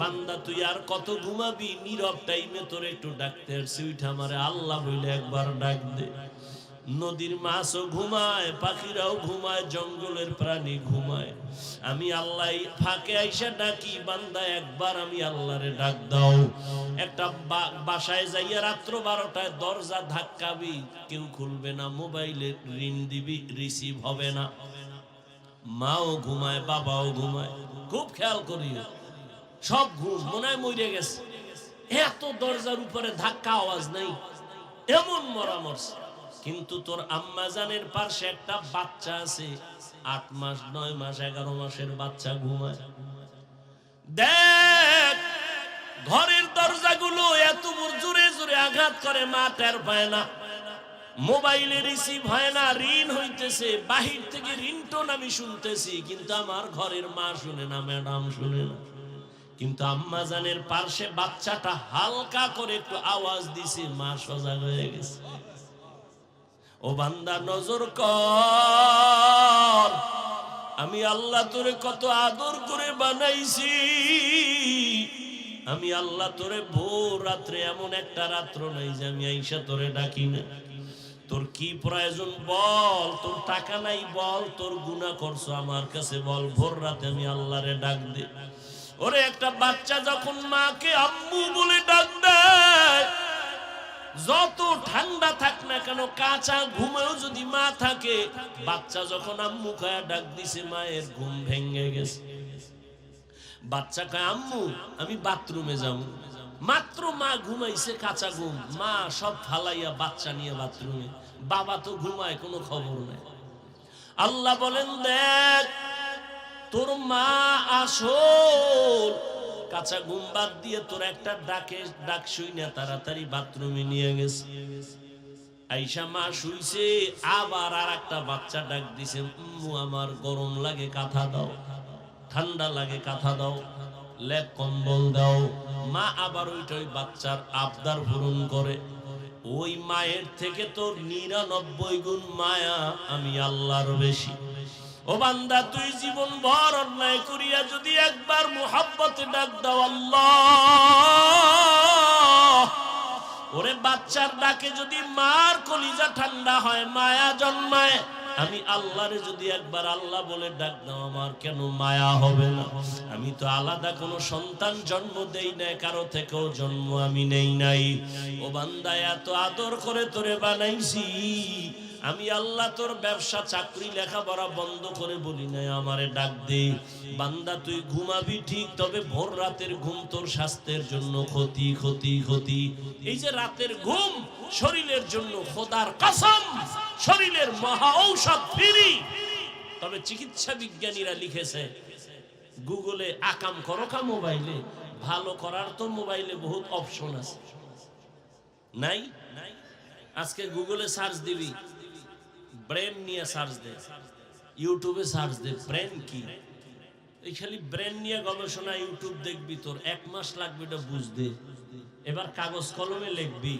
বান্দা, তুই আর কত ঘুমাবি? নীরব টাইমে তোর একটু ডাকতে উঠা আমারে আল্লাহ বইলে একবার ডাক দে। নদীর মাছও ঘুমায়, পাখিরাও ঘুমায়, জঙ্গলের প্রাণী ঘুমায়। আমি আল্লাহ ফাঁকে আইসা ডাকি, বান্দা, একবার আমি আল্লাহরে ডাক দাও। একটা বাসায় যাইয়া রাত্র বারোটায় দরজা ধাক্কাবি, কেউ খুলবে না মোবাইলে ঋণ দিবি, রিসিভ হবে না। মাও ঘুমায়, বাবাও ঘুমায়। খুব খেয়াল করিও। সব ঘুষ মনে হয় মরে গেছে। এত দরজার উপরে ধাক্কা আওয়াজ নাই। এমন মরা কিন্তু তোর আম্মাজানের পাশে একটা বাচ্চা আছে। আট মাস, নয় মাস, এগারো মাসের বাচ্চা ঘুমায়। দেখ, ঘরের দরজাগুলো এত জোরে জোরে আঘাত করে, মা টের পায় না। মোবাইলে রিসিভ হয় না, ঋণ হইতেছে। বাহির থেকে রিংটোন আমি শুনতেছি, কিন্তু আমার ঘরের মা শুনে না, ম্যাডাম শুনে না। কিন্তু আম্মা জানের পার্শ্বে বাচ্চাটা হালকা করে একটু আওয়াজ দিছে, মা সজাগ হয়ে গেছে। ও বান্দা, নজর কর। আমি আল্লাহ তোরে কত আদর করে বানাইছি। আমি আল্লাহ তোরে ভোর রাত্রে এমন একটা রাত্র নাই যে আমি আইসা তোরে ডাকি না। তোর কি প্রয়োজন বল, তোর টাকা নাই বল, তোর গুণা করছ আমার কাছে বল, ভোর রাতে আমি আল্লাহরে ডাক দে। ওরে একটা বাচ্চা যখন মাকে আম্মু বলে ডাক দেয়, যত ঠান্ডা থাক না কেন, কাঁচা ঘুমেও যদি মা থাকে, বাচ্চা যখন আম্মু খায়া ডাক দিছে, মায়ের ঘুম ভেঙে গেছে। বাচ্চা কয়, আম্মু, আমি বাথরুমে যাব। মাত্র মা ঘুমাইছে কাঁচা ঘুম, মা সব ফালাইয়া বাচ্চা নিয়ে বাথরুমে। বাবা তো ঘুমায়, কোনো খবর নাই। আল্লাহ বলেন, দেখ তোর মা আসল। কাঁচা ঘুম বাদ দিয়ে তোর একটা ডাকে ডাক শুই না, তাড়াতাড়ি বাথরুমে নিয়ে গেছে। আইসা মা শুইছে, আবার আর একটা বাচ্চা ডাক দিছে আমার গরম লাগে, কাঁথা দাও। ঠান্ডা লাগে, কাঁথা দাও। লেপ, কম্বল দাও। মা আবার ওইটা ওই বাচ্চার আবদার পূরণ করে। ওই মায়ের থেকে তোর নিরানব্বই গুণ মায়া আমি আল্লাহর বেশি। ও বান্দা, তুই জীবন ভর অন্যায় করিয়া যদি একবার মোহাব্বতে ডাক দাও, আল্লাহ। ওরে বাচ্চার ডাকে যদি মার কলিজা ঠান্ডা হয়, মায়া জন্মায়। আমি আল্লাহরে যদি একবার আল্লাহ বলে ডাক দাও, আমার কেন মায়া হবে না? আমি তো আলাদা কোনো সন্তান জন্ম দেই নাই, কারও থেকেও জন্ম আমি নেই নাই। ও বান্দা, এত আদর করে তোরে বানাইছি। আমি আল্লাহ তোর ব্যবসা, চাকরি, লেখাপড়া বন্ধ করে বলি নাই, আমারে ডাক দে। বান্দা, তুই ঘুমাবি ঠিক, তবে ভোর রাতের ঘুম তোর স্বাস্থ্যের জন্য ক্ষতি ক্ষতি ক্ষতি। এই যে রাতের ঘুম, শরীরের জন্য খোদার কসম, শরীরের মহা ঔষধ ফিরি। তবে চিকিৎসা বিজ্ঞানীরা লিখেছে, গুগলে আকাম করো কা মোবাইলে, ভালো করার তো মোবাইলে বহুত অপশন আছে। নাই? আজকে গুগলে সার্চ দিবি। ব্রেন নিয়ে সার্চ দে, ইউটিউবে সার্চ দে, ব্রেন কি? এই খালি ব্রেন নিয়ে গবেষণা, ইউটিউব দেখবি তোর, এক মাস লাগবে এটা বুঝতে। এবার কাগজ কলমে লিখবি,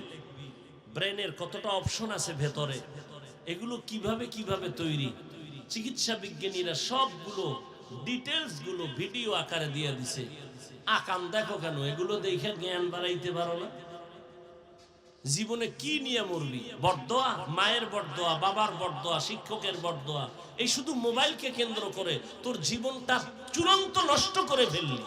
ব্রেনের কতটা অপশন আছে ভেতরে, এগুলো কীভাবে কীভাবে তৈরি? চিকিৎসা বিজ্ঞানীরা সবগুলো ডিটেলসগুলো ভিডিও আকারে দিয়ে দিছে। আকাম দেখো কেন, এগুলো দেখে জ্ঞান বাড়াইতে পারো না? জীবনে কি নিয়ে মরবি বরদোয়া? মায়ের বরদোয়া, বাবার বরদোয়া, শিক্ষকের বরদোয়া? এই শুধু মোবাইলকে কেন্দ্র করে তোর জীবনটা চূড়ান্ত নষ্ট করে ফেললি।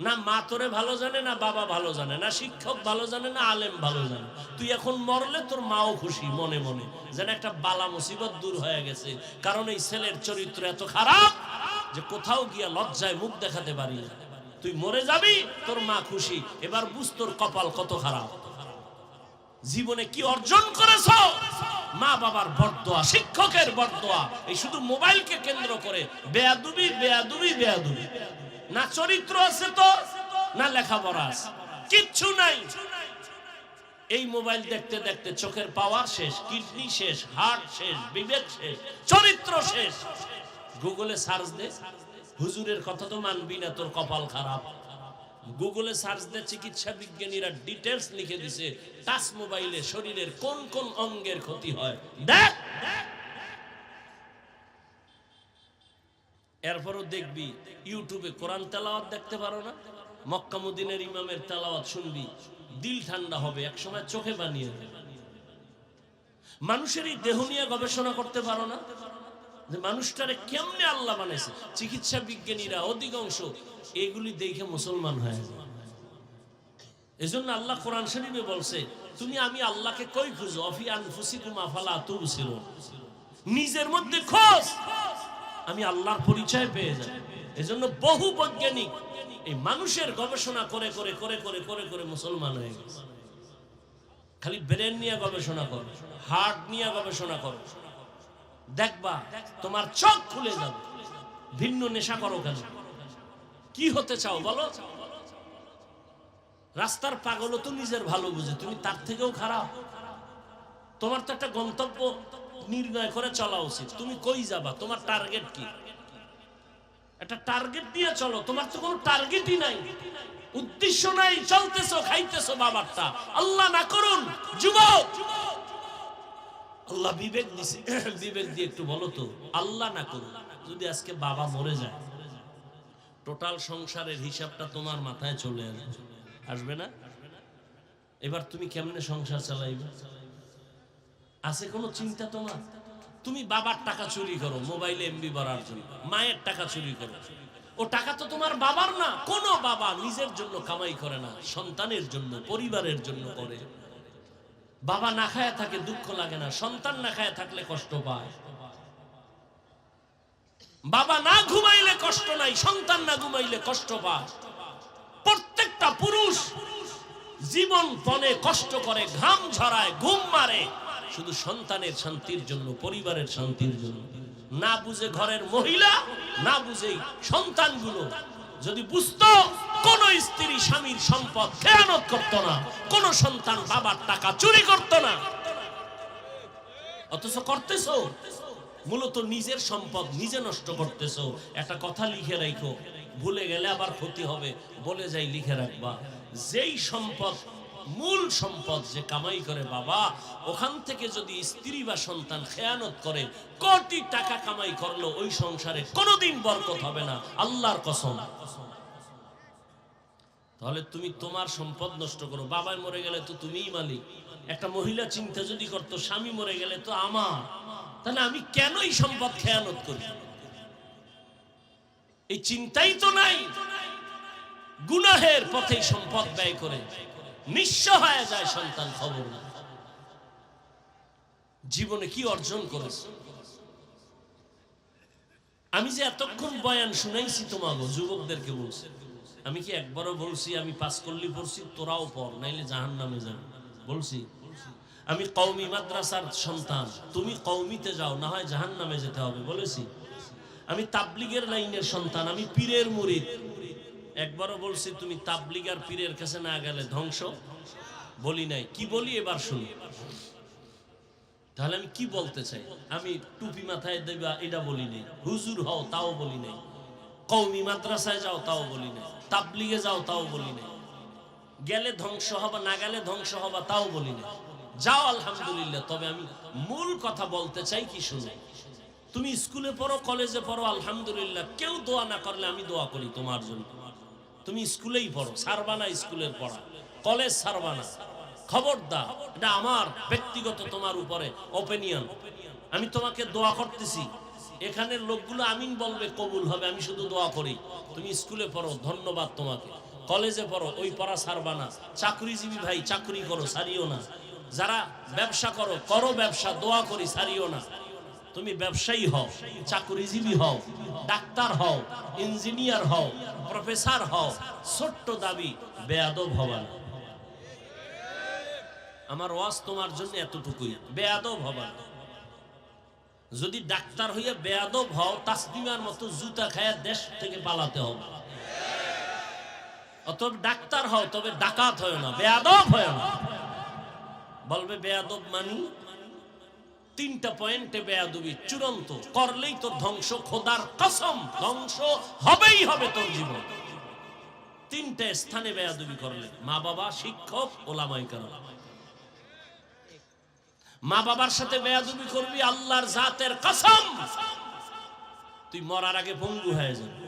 না মা তোরে ভালো জানে, না বাবা ভালো জানে, না শিক্ষক ভালো জানে, না আলেম ভালো জানে। তুই এখন মরলে তোর মাও খুশি মনে মনে। যেন একটা বালা মুসিবত দূর হয়ে গেছে। কারণ এই ছেলের চরিত্র এত খারাপ যে কোথাও গিয়া লজ্জায় মুখ দেখাতে পারি তুই মরে যাবি, তোর মা খুশি। এবার বুঝ তোর কপাল কত খারাপ। জীবনে কি অর্জন করেছ? মা বাবার বরদোয়া, শিক্ষকের বরদোয়া, এই শুধু মোবাইলকে কেন্দ্র করে। বেয়াদুবি বেয়াদুবি বেয়াদুবি। না চরিত্র আছে তো, না লেখাপড়া আছে। কিচ্ছু নাই। এই মোবাইল দেখতে দেখতে চোখের পাওয়ার শেষ, কিডনি শেষ, হার্ট শেষ, বিবেক শেষ, চরিত্র শেষ। গুগলে সার্চ দে, হুজুরের কথা তো মানবি না, তোর কপাল খারাপ। গুগলে সার্চ দে চিকিৎসা বিজ্ঞানীরা ডিটেলস লিখে দিছে, টাচ মোবাইলে শরীরের কোন কোন অঙ্গের ক্ষতি হয়। দেখ! এরপরও দেখবি ইউটিউবে কোরআন তেলাওয়াত দেখতে পারো না মক্কামুদ্দিনের ইমামের তেলাওয়াত শুনবি, দিল ঠান্ডা হবে, একসময় চোখে বানিয়ে। মানুষের এই দেহ নিয়ে গবেষণা করতে পারো না। যে মানুষটারে কেমনে আল্লাহ বানাইছে? চিকিৎসা বিজ্ঞানীরা, অধিকাংশ এগুলি দেখে মুসলমান হয়ে যায়। এজন্য আল্লাহ কোরআন শরীফে বলছে, তুমি আমি আল্লাহকে কই খুঁজো? অফি আনফুসিকুম আফালা তুবসির নিজের মধ্যে খোঁজ। আমি আল্লাহর পরিচয় পেয়ে যাই। এজন্য বহু বৈজ্ঞানিক এই মানুষের গবেষণা করে করে করে করে করে করে মুসলমান হয়ে গেছে। খালি ব্রেন নিয়ে গবেষণা করো, হার্ট নিয়ে গবেষণা করো। দেখবা, তোমার চোখ খুলে যাবে। ভিন্ন নেশা করো কেন? কি হতে চাও বলো? রাস্তার পাগলও তো নিজের ভালো বুঝে, তুমি তার থেকেও খারাপ। তোমার তো একটা গন্তব্য নির্ণয় করে চলা উচিত। তুমি কই যাবা? তোমার টার্গেট কি? একটা টার্গেট দিয়ে চলো। তোমার তো কোনো টার্গেটই নাই। উদ্দেশ্য নাই। চলতেছো, খাইতেছো বাবারটা। আল্লাহ না করুন, যুবক! আল্লাহ বিবেক দিছে। বিবেক দিয়ে একটু বলো তো, আল্লাহ না করুন যদি আজকে বাবা মরে যায় টোটাল সংসারের হিসাবটা তোমার মাথায় চলে আসবে। আসবে না? এবার তুমি কেমনে সংসার চালাইবে? আছে কোনো চিন্তা তোমার? তুমি বাবার টাকা চুরি করো, মোবাইলে এমবি বাড়ার জন্য, মায়ের টাকা চুরি করো। ও টাকা তো তোমার বাবার না, কোনো বাবা নিজের জন্য কামাই করে না, সন্তানের জন্য, পরিবারের জন্য করে। বাবা না খায় থাকে দুঃখ লাগে না, সন্তান না খায় থাকলে কষ্ট পায়। বাবা না ঘুমাইলে কষ্ট নাই, সন্তান না ঘুমাইলে কষ্ট পায়। প্রত্যেকটা পুরুষ জীবন পণে কষ্ট করে, ঘাম ঝরায়, ঘুম মারে। শুধু সন্তানের শান্তির জন্য, পরিবারের শান্তির জন্য। না বুঝে ঘরের মহিলা, না বুঝে সন্তানগুলো। যদি বুঝতো স্ত্রী স্বামীর সম্পদ খেয়ানত করত না, কোন সন্তান বাবার টাকা চুরি করত না। অথচ করতেছো, মূলত নিজের সম্পদ নিজে নষ্ট করতেছো। একটা কথা লিখে রাখো, ভুলে গেলে আবার ক্ষতি হবে, বলে যাই লিখে রাখবা। যেই সম্পদ, মূল সম্পদ যে কামাই করে বাবা, ওখান থেকে যদি স্ত্রী বা সন্তান খেয়ানত করে, কোটি টাকা কামাই করল, ওই সংসারে কোনোদিন বরকত হবে না, আল্লাহর কসম। তাহলে তুমি তোমার সম্পদ নষ্ট করো। বাবাই মরে গেলে তো তুমিই মালিক। একটা মহিলা চিন্তা যদি করতো, স্বামী মরে গেলে তো আমার। তাহলে আমি কেন এই সম্পদ খেয়ানত করি? এই চিন্তাই তো নাই। গুনাহের পথে সম্পদ ব্যয় করে নিঃস্ব হয়ে যায় সন্তান খবর। না জীবনে কি অর্জন করেছে? আমি যে এতক্ষণ বয়ান শুনাইছি তোমাকে যুবকদেরকে বলছি। আমি কি একবারও বলছি, আমি পাস করলি পড়ছি? তোরাও পড়, নাইলে জাহান নামে যান বলছি। আমি কৌমি মাদ্রাসার সন্তান, তুমি কৌমিতে যাও, না হয় জাহান নামে যেতে হবে, বলেছি। আমি তাবলিগের লাইনের সন্তান, আমি পীরের মুরিদ। একবারও বলছি, তুমি তাবলিগ আর পীরের কাছে না গেলে ধ্বংস? বলি নাই। কি বলি এবার শুনি। তাহলে আমি কি বলতে চাই? আমি টুপি মাথায় দেবা, এটা বলি নাই। হুজুর হও, তাও বলি নাই। কৌমি মাদ্রাসায় যাও, তাও বলি নাই। তাবলিগে যাও, তাও বলি নাই। গেলে ধ্বংস হবা, না গেলে ধ্বংস হবা, তাও বলি নাই। যাও, আলহামদুলিল্লাহ, তবে আমি মূল কথা বলতে চাই কি শুনে? তুমি স্কুলে পড়ো, কলেজে পড়ো, আলহামদুলিল্লাহ, কেউ দোয়া না করলে আমি দোয়া করি তোমার জন্য। তুমি স্কুলেই পড়ো সারবানা স্কুলের পড়া। কলেজ সারবানা খবরদার, এটা আমার ব্যক্তিগত, তোমার উপরে ওপিনিয়ন আমি তোমাকে দোয়া করতেছি। এখানের লোকগুলো আমিন বলবে, কবুল হবে, আমি শুধু দোয়া করি। তুমি স্কুলে পড়ো, ধন্যবাদ তোমাকে। কলেজে পড়ো, ওই পড়া সারবানা চাকরিজীবী ভাই, চাকরি করো সারিও না। যারা ব্যবসা করো করো ব্যবসা, দোয়া করি সারিও না। তুমি ব্যবসায়ী হও, চাকরিজীবী হও, ডাক্তার হও, ইঞ্জিনিয়ার হও, প্রফেসর হও, ছোট্ট দাবি, বেয়াদব হবা না। আমার ওয়াজ তোমার জন্য এতটুকুই। বেয়াদব হবা না। যদি ডাক্তার হইয়া বেয়াদব হও, তাসলিমার মতো জুতা খায়া দেশ থেকে পালাতে হবে। অতএব ডাক্তার হও, তবে ডাকাত হয় না, বেয়াদব হয় না। বলবে বেয়াদব মানি তিনটা পয়েন্টে বেয়াদবি চূড়ান্ত, করলেই তোর ধ্বংস, খোদার কসম, ধ্বংস হবেই হবে তোর জীবন। তিনটা স্থানে বেয়াদবি করলে মা বাবা শিক্ষক ওলামাই কারণ মা বাবার সাথে বেয়াদুবি করবি আল্লাহর জাতের কসম। তুই মরার আগে বঙ্গু হয়ে যাবি।